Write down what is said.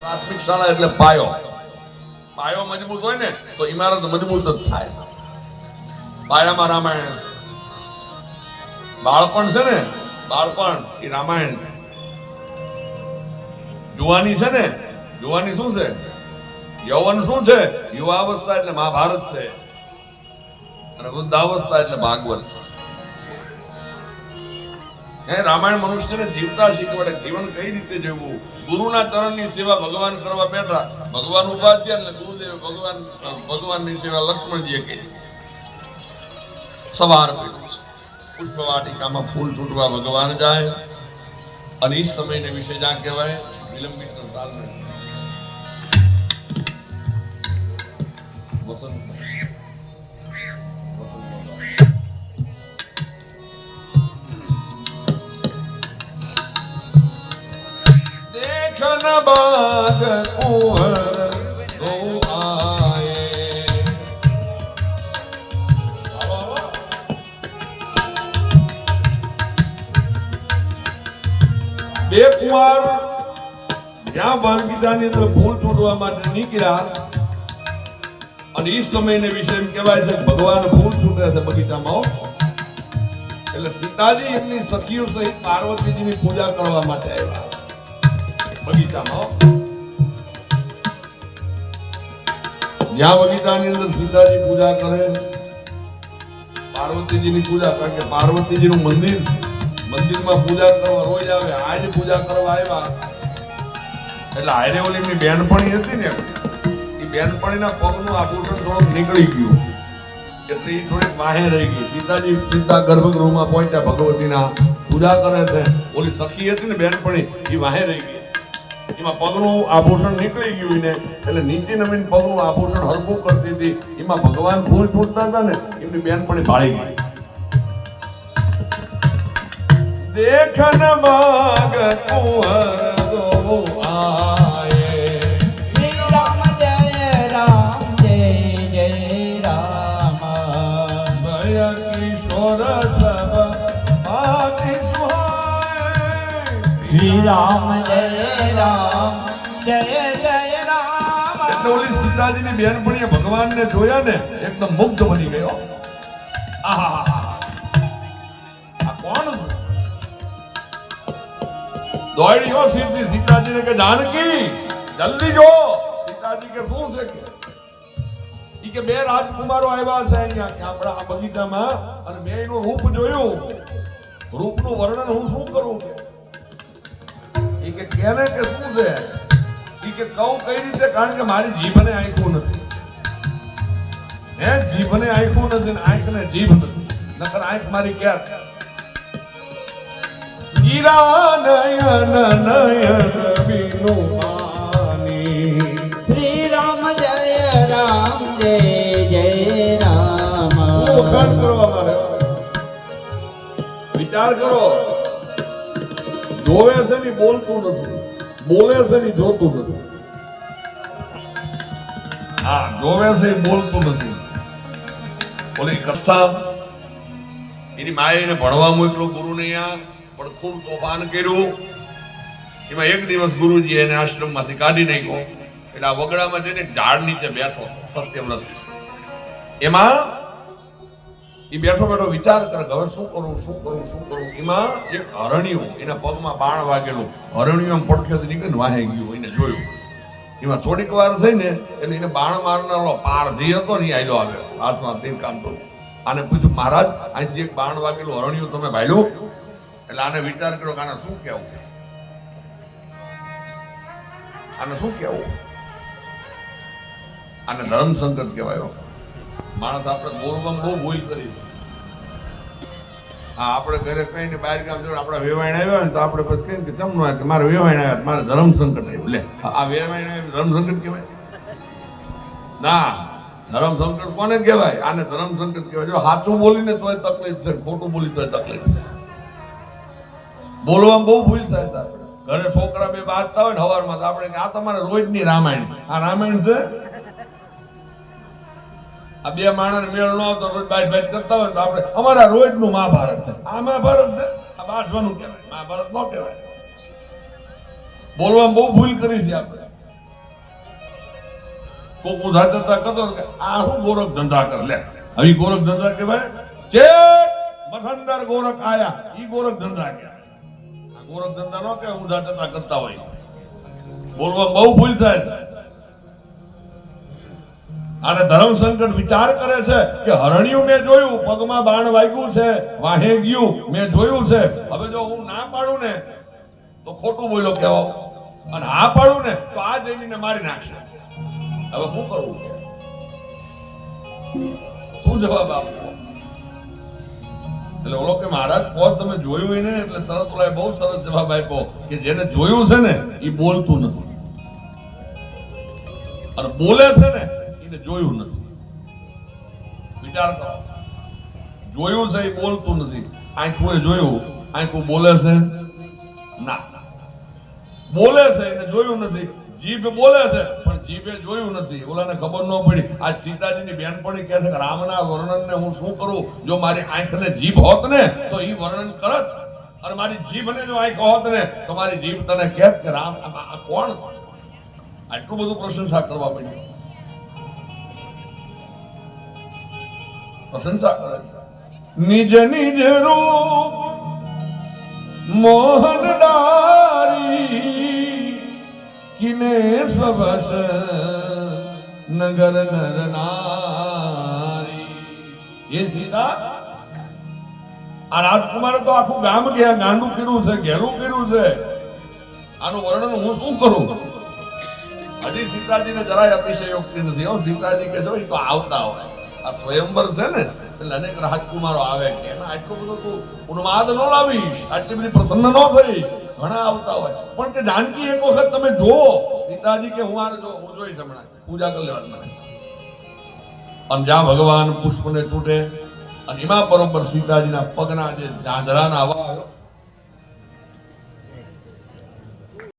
પ્રાથમિક શાળા એટલે પાયો. પાયો મજબૂત હોય ને, તો ઇમારત મજબૂત જ થાય. પાયામાં રામાયણ છે. બાળપણ છે ને, બાળપણ એ રામાયણ છે. જુવાની છે ને, જુવાની શું છે? યૌવન શું છે? યુવા અવસ્થા એટલે મહાભારત છે. અને વૃદ્ધાવસ્થા એટલે ભાગવત છે. હે, રામાયણ મનુષ્યને જીવતા શીખવાડે, જીવન કઈ રીતે જીવવું? ગુરુના ચરણની સેવા ભગવાન કરવા બેઠા, ભગવાન ઊભા થયા એટલે ગુરુદેવ ભગવાન, ભગવાનની સેવા લક્ષ્મણજીએ કરી. સવાર પુષ્પવાટિકામાં ફૂલ છૂટવા ભગવાન જાય અને એ સમયને વિશે જ્યાં કહેવાય, વિલંબિત વસંત. બાદ કુંવર બે કુંવર જ્યાં બાલગીતાની અંદર ફૂલ તોડવા માટે નીકળ્યા અને એ સમયને વિશે એમ કહેવાય છે ભગવાન ભૂલ તૂટ્યા છે બગીચામાં એટલે સીતાજી એમની સખીઓ સહિત પાર્વતીજી ની પૂજા કરવા માટે આવ્યા બગીચામાં જ્યાં બગીચાની અંદર સીતાજી પૂજા કરે, પાર્વતીજીની પૂજા કારણ કે પાર્વતીજીનું મંદિર મંદિરમાં પૂજા કરવા રોજ આવે, આજ પૂજા કરવા આવ્યા. એટલે હારે ઓલી બેનપણી હતી ને, એ બેનપણીના પગનું આભૂષણ થોડુંક નીકળી ગયું. એટલે એ થોડીક વાહે રહી ગઈ. સીતાજી સીતા ગર્ભગૃહમાં પહોંચ્યા, ભગવતીના પૂજા કરે છે. ઓલી સખી હતી ને બેનપણી એ વાહે રહી ગઈ. એમાં પગનું આભૂષણ નીકળી ગયું એટલે નીચે નવીન પગનું આભૂષણ હરકું કરતી હતી. એમાં ભગવાન ભૂલ છૂટતા હતા ને એમની બેનપણી ભાળી ગઈ. દેખન માગ કુંવર દો આયે. શ્રી રામ જય રામ જય જય રામ. ભય કિશોર સબ આદિ સુહાય. શ્રી રામ જય ને કે, જાનકી, જલ્દી જો. સીતાજી કે, શું છે કે? ઈ કે, બે રાજકુમારો આવ્યા છે અહીંયા કે આપણા આ બગીચામાં અને મેં એનું રૂપ જોયું. રૂપનું વર્ણન હું શું કરું કે? ઈ કે, કેને કે શું છે? કે કહું કઈ રીતે? કારણ કે મારી જીભને આંખું નથી. હે? જીભને આંખું નથી ને આંખને જીભ નથી. નકર આંખ મારી ક્યાં? ગીરા નયન નયન માની શ્રી રામ જય રામ જય જય રામ. વખાણ કરવા મારે વિચાર કરો. જોવે છે ને બોલતું નથી. બોલે છે ને જોતું નથી. હા, જોવે છે બોલતું નથી. ઓલી કથા એની માએ એને ભણવા મોકલો ગુરુને અહીંયા, પણ ખૂબ તોફાન કર્યું. એમાં એક દિવસ ગુરુજી એને આશ્રમમાંથી કાઢી નાખ્યો. એટલે આ વગડામાં જઈને ઝાડ નીચે બેઠો સત્યવ્રત. એમાં એ બેઠો બેઠો વિચાર કરે હવે શું કરું શું કરું શું કરું? એમાં એક હરણિયું એના પગમાં બાણ વાગેલું. હરણિયું આમ પડખેથી નીકળીને વાહે ગયું એને જોયું. એમાં થોડીક વાર થઈ ને એટલે એને બાણ મારનારો પારધી હતો ને આયલો આવ્યો હાથમાં તીર કામ તો આને પૂછ્યું, મહારાજ અહીંથી એક બાણ વાગેલું હરણિયું તમે ભાઈલું એટલે આને વિચાર કર્યો કે આને શું કહેવું? આને શું કહેવું? આને ધર્મ સંકટ કહેવાય. માણસ આપણે બોલવામાં બહુ ભૂલ કરી હા, આપણે ઘરે કહીને બહાર ગામ જોડે આપણા વેવાણ આવ્યા ને તો આપણે પછી કહીને કે ચમનો કે મારે વેવાણ આવ્યા, મારે ધર્મ સંકટ આવ્યું. લે, આ વેવાણ આવ્યું ધર્મ સંકટ કહેવાય. ના, ધર્મ સંકટ કોને કહેવાય? આને ધર્મ સંકટ કહેવાય. જો સાચું બોલીને તોય તકલીફ છે, ખોટું બોલી તોય તકલીફ છે. બોલવામાં બહુ ભૂલ થાય છે ઘરે છોકરા બે બાજતા હોય ને હવારમાં તો આપણે આ તમારે રોજની રામાયણ. આ રામાયણ છે? આ બે માણસ મેળ નો તો રોજ બાજ બાજ કરતા હોય તો આપણે અમારા રોજનું મહાભારત છે. આ મહાભારત છે? આ વાંચવાનું કહેવાય. મહાભારત નો કહેવાય. બોલવામાં બહુ ભૂલ કરી છે આપણે. કોક ઊંધા જતા કરતો કે આ હું ગોરખ ધંધા કર લે. હવે ગોરખ ધંધા કહેવાય? જે મથંદર ગોરખ આયા ઈ ગોરખ ધંધા કે આ ગોરખ ધંધા નો કે ઉધા જતા કરતા હોય. બોલવા બહુ ભૂલ થાય છે. અને ધર્મ સંકટ વિચાર કરે છે કે હરણ્યું મેં જોયું, પગમાં બાણ વાગ્યું છે, વાહે ગયું, મેં જોયું છે. હવે જો હું ના પાડું ને, તો ખોટું બોલ્યો કહેવાય અને આ પાડું ને, તો આ જઈને મારી નાખશે. હવે શું કરવું શું જવાબ આપવો એટલે ઓલો કે મહારાજ પોત તમે જોયું એને? એટલે તરત ઓલા બહુ સરસ જવાબ આપ્યો કે જેને જોયું છે ને એ બોલતું નથી. અને બોલે છે ને એને જોયું નથી. વિચાર કરો. જોયું છે એ બોલતું નથી. આંખું એ જોયું. આંખું બોલે છે? ના. બોલે છે એને જોયું નથી. જીભ બોલે છે, પણ જીભે જોયું નથી. ઓલાને ખબર ન પડી. આ સીતાજીની બેનપણી કહે છે કે રામના વર્ણનને હું શું કરું? જો મારી આંખને જીભ હોત ને, તો એ વર્ણન કરત. અને મારી જીભને જો આંખ હોત ને, તો મારી જીભ તને કહેત કે રામ, આ કોણ? આટલું બધું પ્રશંસા કરવા પડી પ્રશંસા કરે છે નિજ નિજ રૂપ મોહન કિને સ્વસ નગર નર નારી. એ સીતા આ રાજકુમાર તો આખું ગામ ગયા, ગાંડું કર્યું છે, ઘેલું કર્યું છે. આનું વર્ણન હું શું કરું? હજી સીતાજીને જરાય અતિશયોક્તિ નથી. હો, સીતાજી કે જો એ તો આવતા હોય. આ સ્વયંવર છે ને, એટલે અનેક રાજકુમારો આવે કે આટલું બધું તું ઉન્માદ ન લાવીશ, આટલી બધી પ્રસન્ન ન થઈશ. ઘણા આવતા હોય. પણ કે જાનકી એક વખત તમે જુઓ સીતાજી કે, હું આને જો, હું જોઈશ હમણાં, પૂજા કરી લેવાની અને જ્યાં ભગવાન પુષ્પને તૂટે અને એમાં બરોબર સીતાજીના પગના જે જાંજરાના અવાજ